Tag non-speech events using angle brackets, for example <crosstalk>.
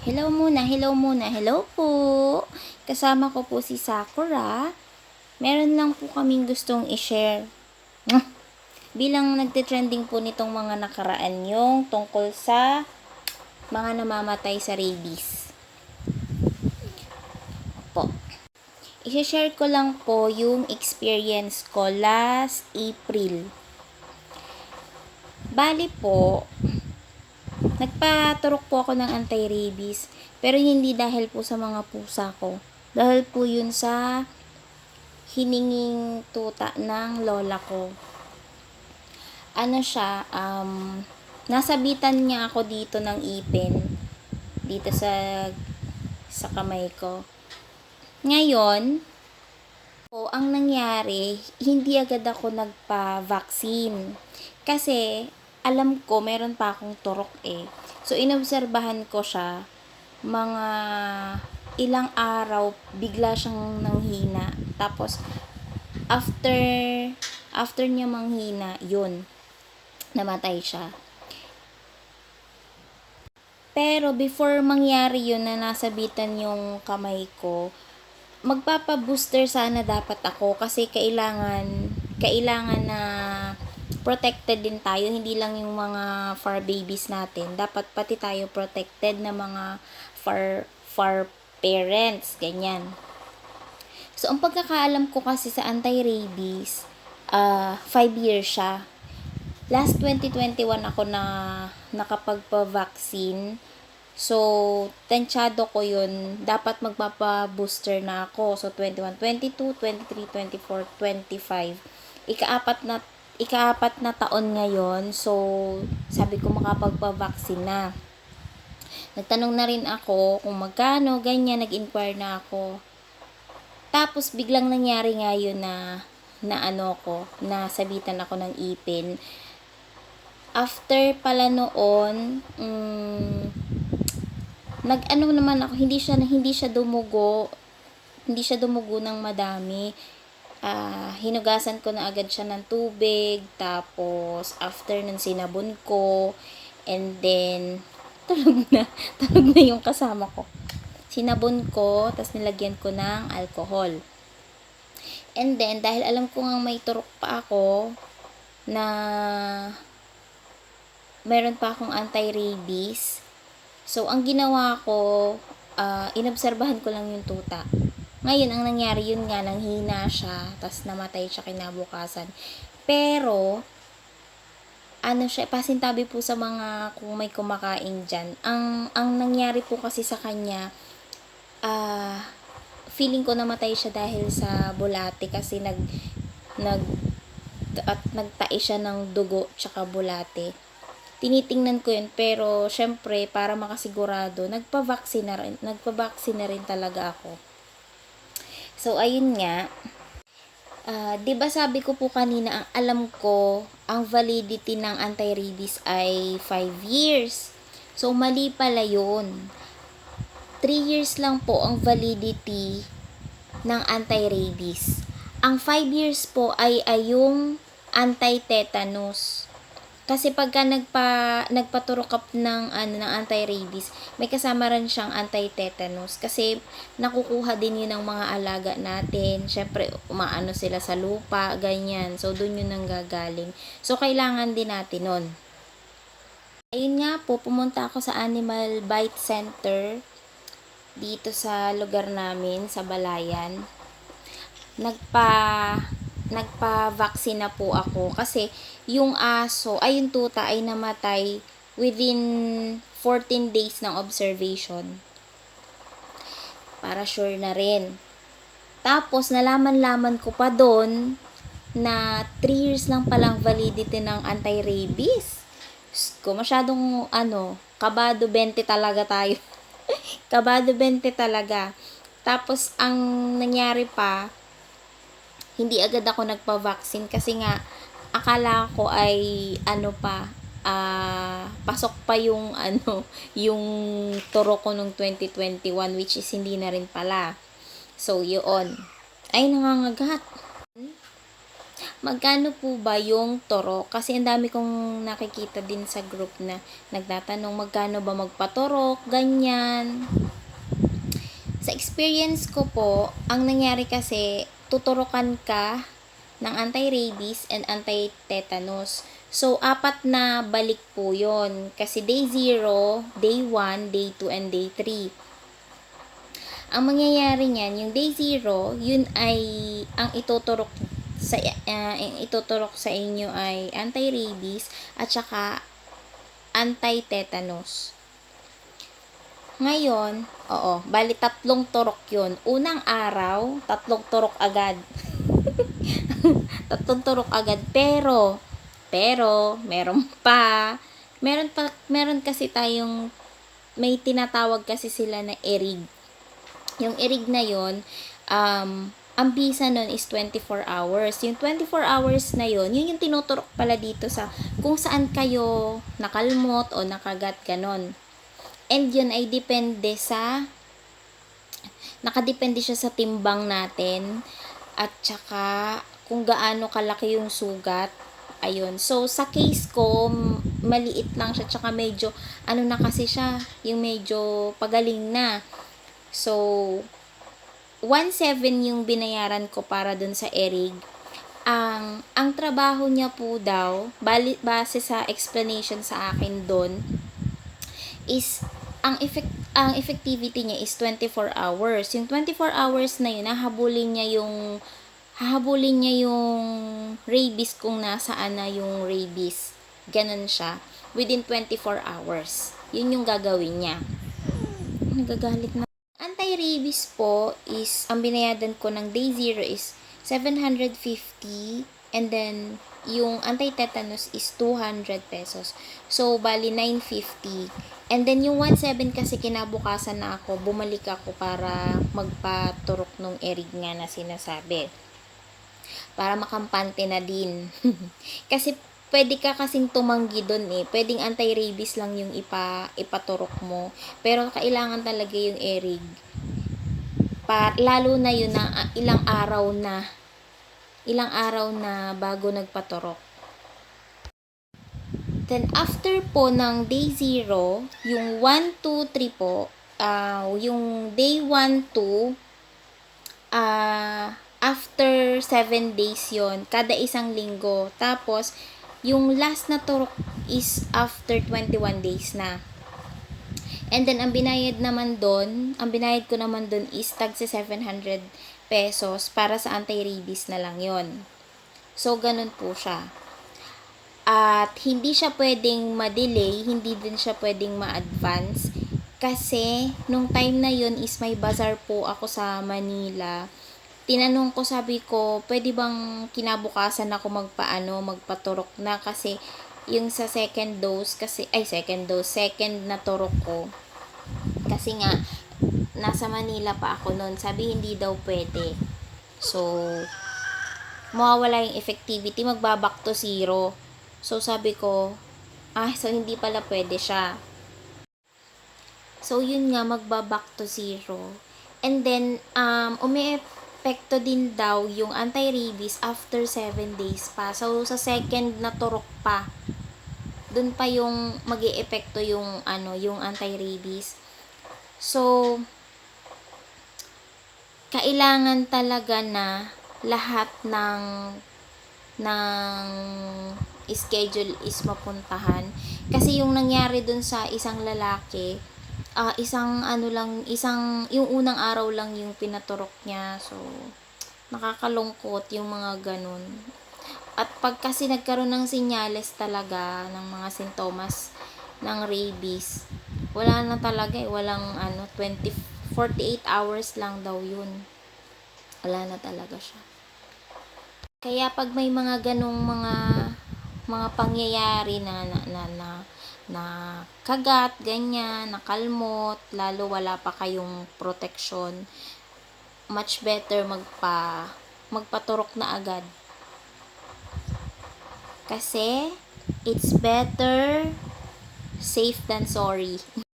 Hello muna, hello muna, hello po. Kasama ko po si Sakura. Meron lang po kaming gustong i-share. Bilang nagte-trending po nitong mga nakaraan yung tungkol sa mga namamatay sa rabies. Po. I-share ko lang po yung experience ko last April. Bali po, Nagpaturok po ako ng anti-rabies, pero hindi dahil po sa mga pusa ko. Dahil po yun sa hininging tuta ng lola ko. Ano siya, um, nasabitan niya ako dito ng ipin, dito sa, sa kamay ko. Ngayon, po, ang nangyari, hindi agad ako nagpa-vaccine. Kasi, alam ko, meron pa akong turok eh. So, inobserbahan ko siya, mga ilang araw, bigla siyang nanghina. Tapos, after, after niya manghina, yun, namatay siya. Pero, before mangyari yun na nasabitan yung kamay ko, magpapa-booster sana dapat ako kasi kailangan, kailangan na protected din tayo, hindi lang yung mga far babies natin. Dapat pati tayo protected na mga far, far parents, ganyan. So, ang pagkakaalam ko kasi sa anti-rabies, uh, 5 years siya. Last 2021 ako na nakapagpa-vaccine. So, tensyado ko yun. Dapat magpapa-booster na ako. So, 21, 22, 23, 24, 25. Ikaapat na ikaapat na taon ngayon. So, sabi ko makapagpa-vaccine na. Nagtanong na rin ako kung magkano, ganyan, nag-inquire na ako. Tapos, biglang nangyari nga yun na, na ano ko, na sabitan ako ng ipin. After pala noon, mm, nag-ano naman ako, hindi siya, hindi siya dumugo, hindi siya dumugo ng madami uh, hinugasan ko na agad siya ng tubig, tapos after nun sinabon ko, and then <laughs> tulog na, tulog na yung kasama ko. Sinabon ko, tapos nilagyan ko ng alcohol. And then, dahil alam ko nga may turok pa ako, na meron pa akong anti-rabies, so ang ginawa ko, uh, inobserbahan ko lang yung tuta ngayon, ang nangyari yun nga, nanghina siya, tapos namatay siya kinabukasan. Pero, ano siya, pasintabi po sa mga kung may kumakain dyan. Ang, ang nangyari po kasi sa kanya, ah, uh, feeling ko namatay siya dahil sa bulate kasi nag, nag, at nagtai siya ng dugo tsaka bulate. Tinitingnan ko yun, pero syempre, para makasigurado, nagpa-vaccine na rin, nagpa-vaccine na rin talaga ako. So, ayun nga. Uh, 'di ba sabi ko po kanina ang alam ko ang validity ng anti-rabies ay 5 years. So mali pala 'yon. 3 years lang po ang validity ng anti-rabies. Ang 5 years po ay ay yung anti-tetanus. Kasi pagka nagpa nagpaturok up ng ano ng anti-rabies, may kasama rin siyang anti-tetanus kasi nakukuha din 'yun ng mga alaga natin. Syempre, umaano sila sa lupa, ganyan. So doon 'yun ang gagaling. So kailangan din natin 'nun. Ayun nga po, pumunta ako sa Animal Bite Center dito sa lugar namin sa Balayan. Nagpa nagpa-vaccine na po ako kasi yung aso, ay yung tuta ay namatay within 14 days ng observation. Para sure na rin. Tapos, nalaman-laman ko pa doon na 3 years lang palang validity ng anti-rabies. Ko masyadong ano, kabado 20 talaga tayo. <laughs> kabado 20 talaga. Tapos, ang nangyari pa, hindi agad ako nagpa-vaccine kasi nga akala ko ay ano pa uh, pasok pa yung <laughs> ano yung turo ko nung 2021 which is hindi na rin pala so yun ay nangangagat magkano po ba yung turok? Kasi ang dami kong nakikita din sa group na nagtatanong magkano ba magpaturok, ganyan. Sa experience ko po, ang nangyari kasi, tuturukan ka ng anti-rabies and anti-tetanus. So, apat na balik po yon Kasi day 0, day 1, day 2, and day 3. Ang mangyayari niyan, yung day 0, yun ay ang ituturok sa uh, ituturok sa inyo ay anti-rabies at saka anti-tetanus. Ngayon, oo, bali tatlong turok yun. Unang araw, tatlong turok agad. <laughs> tatlong turok agad. Pero, pero, meron pa. Meron pa, meron kasi tayong, may tinatawag kasi sila na erig. Yung erig na yon um, ang visa nun is 24 hours. Yung 24 hours na yon yun yung tinuturok pala dito sa kung saan kayo nakalmot o nakagat ganon. And yun ay depende sa nakadepende siya sa timbang natin at saka kung gaano kalaki yung sugat. Ayun. So, sa case ko, maliit lang siya. Tsaka medyo, ano na kasi siya, yung medyo pagaling na. So, 1.7 yung binayaran ko para dun sa Erig. Ang, ang trabaho niya po daw, bali, base sa explanation sa akin doon, is ang effect ang effectivity niya is 24 hours. Yung 24 hours na yun, hahabulin niya yung hahabulin niya yung rabies kung nasaan na yung rabies. Ganon siya. Within 24 hours. Yun yung gagawin niya. Nagagalit na. Anti-rabies po is, ang binayadan ko ng day 0 is 750 and then yung anti-tetanus is 200 pesos. So, bali 950. And then yung 17 kasi kinabukasan na ako, bumalik ako para magpaturok nung erig nga na sinasabi. Para makampante na din. <laughs> kasi pwede ka kasing tumanggi doon eh. Pwedeng anti-rabies lang yung ipa, ipaturok mo. Pero kailangan talaga yung erig. Pa, lalo na yun na ah, ilang araw na ilang araw na bago nagpaturok. Then, after po ng day 0, yung 1, 2, 3 po, uh, yung day 1, 2, uh, after 7 days yon kada isang linggo. Tapos, yung last na turok is after 21 days na. And then, ang binayad naman doon, ang binayad ko naman doon is tag sa 700 pesos para sa anti-rabies na lang yon So, ganun po siya. At hindi siya pwedeng ma-delay, hindi din siya pwedeng ma-advance. Kasi, nung time na yun is may bazaar po ako sa Manila. Tinanong ko, sabi ko, pwede bang kinabukasan ako magpaano, magpaturok na kasi yung sa second dose, kasi, ay second dose, second na turok ko. Kasi nga, nasa Manila pa ako noon. Sabi, hindi daw pwede. So, mawawala yung effectivity, magbaback to zero. So, sabi ko, ah, so hindi pala pwede siya. So, yun nga, magbaback to zero. And then, um, umi-epekto din daw yung anti-rabies after 7 days pa. So, sa second na turok pa, dun pa yung mag yung, ano, yung anti-rabies. So, kailangan talaga na lahat ng ng schedule is mapuntahan. Kasi yung nangyari dun sa isang lalaki, uh, isang ano lang, isang, yung unang araw lang yung pinaturok niya. So, nakakalungkot yung mga ganun. At pag kasi nagkaroon ng sinyales talaga ng mga sintomas ng rabies, wala na talaga eh, walang ano, 20, 48 hours lang daw yun. Wala na talaga siya. Kaya pag may mga ganong mga mga pangyayari na na na, na, na kagat, ganyan, nakalmot, lalo wala pa kayong protection, much better magpa magpaturok na agad. Kasi it's better safe than sorry. <laughs>